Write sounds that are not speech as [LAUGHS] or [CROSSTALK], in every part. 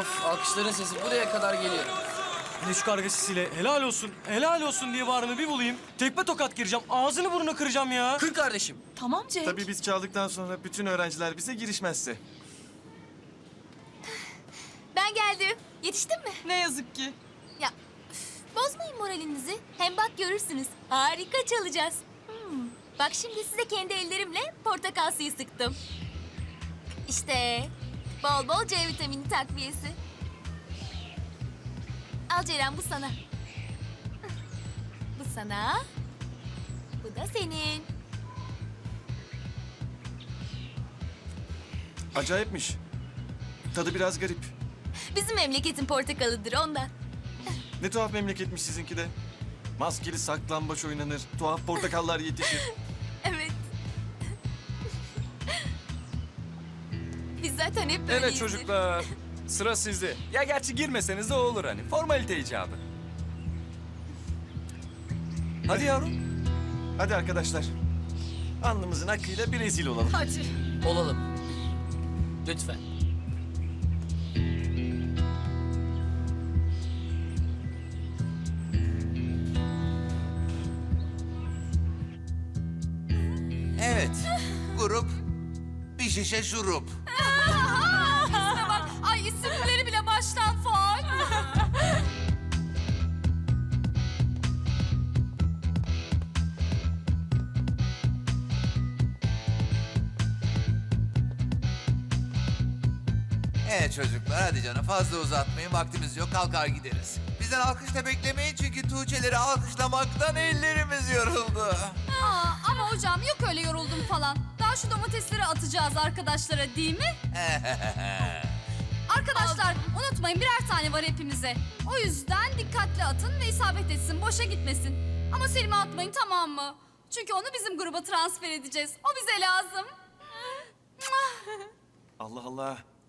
Of alkışların sesi buraya kadar geliyor. Bir de şu karga sesiyle helal olsun, helal olsun diye bağrımı bir bulayım. Tekme tokat gireceğim, ağzını burnunu kıracağım ya. Kır kardeşim. Tamam Cenk. Tabii biz çaldıktan sonra bütün öğrenciler bize girişmezse. Ben geldim. Yetiştin mi? Ne yazık ki. Ya üf, bozmayın moralinizi. Hem bak görürsünüz. Harika çalacağız. Hmm, Bak şimdi size kendi ellerimle portakal suyu sıktım. İşte bol bol C vitamini takviyesi. Al Ceren bu sana. Bu sana. Bu da senin. Acayipmiş. Tadı biraz garip. Bizim memleketin portakalıdır ondan. Ne tuhaf memleketmiş sizinki de. Maskeli saklambaç oynanır, tuhaf portakallar yetişir. [LAUGHS] Evet. Biz zaten hep böyleyiz. Evet çocuklar. Sıra sizde. Ya gerçi girmeseniz de olur hani. Formalite icabı. Hadi yavrum. Hadi arkadaşlar. Alnımızın akıyla bir rezil olalım. Hadi. Olalım. Lütfen. Evet. Grup bir şişe şurup. [LAUGHS] Evet çocuklar hadi canım fazla uzatmayın vaktimiz yok kalkar gideriz. Bizden alkış da beklemeyin çünkü Tuğçeleri alkışlamaktan ellerimiz yoruldu. Aa, ama hocam yok öyle yoruldum falan. Daha şu domatesleri atacağız arkadaşlara değil mi? [LAUGHS] Arkadaşlar unutmayın birer tane var hepimize. O yüzden dikkatli atın ve isabet etsin, boşa gitmesin. Ama Selim'e atmayın tamam mı? Çünkü onu bizim gruba transfer edeceğiz. O bize lazım. Allah Allah.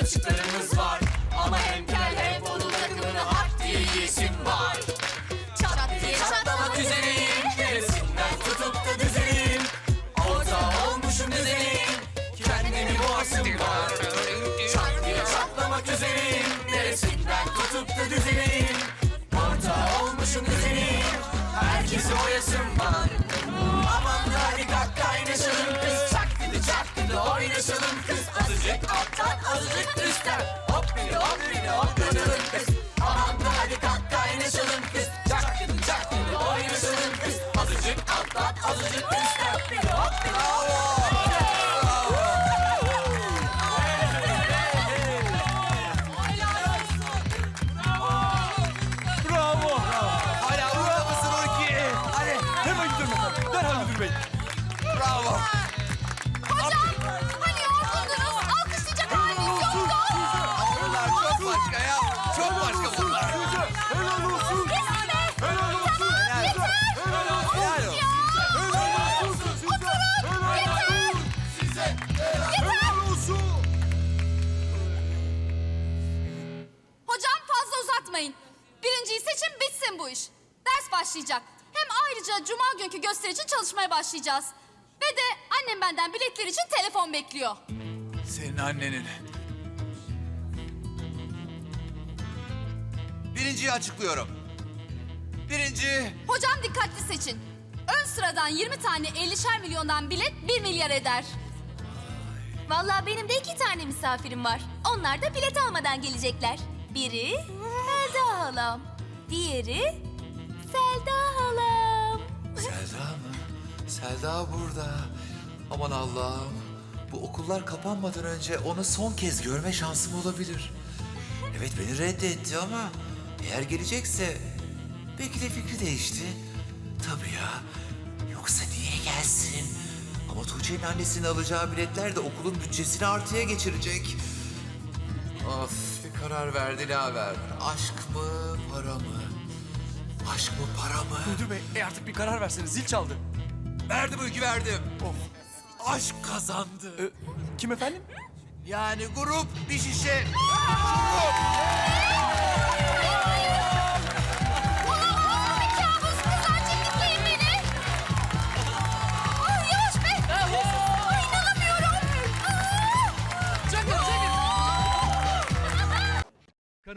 Kaçıklarımız var. Azıcık üstten. Hop bir hop bir hop dönelim kız. Aman hadi kalk kaynaşalım kız. Çak dedi çak dedi oynaşalım kız. Azıcık alttan azıcık üstten. Hop bir hop bir hop. Bravo. Hala çok başka ya. Çok başka bunlar. Helal olsun. Helal olsun. Helal olsun. Helal olsun. Helal olsun. Hocam fazla uzatmayın. Birinciyi seçin bitsin bu iş. Ders başlayacak. Hem ayrıca cuma günkü gösteri için çalışmaya başlayacağız. Ve de annem benden biletler için telefon bekliyor. Senin annenin. Birinciyi açıklıyorum. Birinci Hocam dikkatli seçin. Ön sıradan 20 tane 50'şer milyondan bilet 1 milyar eder. Vallahi benim de iki tane misafirim var. Onlar da bilet almadan gelecekler. Biri Selda halam. Diğeri Selda halam. Selda mı? Selda burada. Aman Allah'ım. Bu okullar kapanmadan önce onu son kez görme şansım olabilir. Evet beni reddetti ama eğer gelecekse belki de fikri değişti. Tabii ya. Yoksa niye gelsin? Ama Tuğçe'nin annesinin alacağı biletler de okulun bütçesini artıya geçirecek. Of Karar verdi ne haber? Aşk mı, para mı? Aşk mı, para mı? Müdür bey e artık bir karar verseniz zil çaldı. Verdim Öykü verdim. Aşk kazandı. Ee, kim efendim? Yani grup bir şişe. [LAUGHS]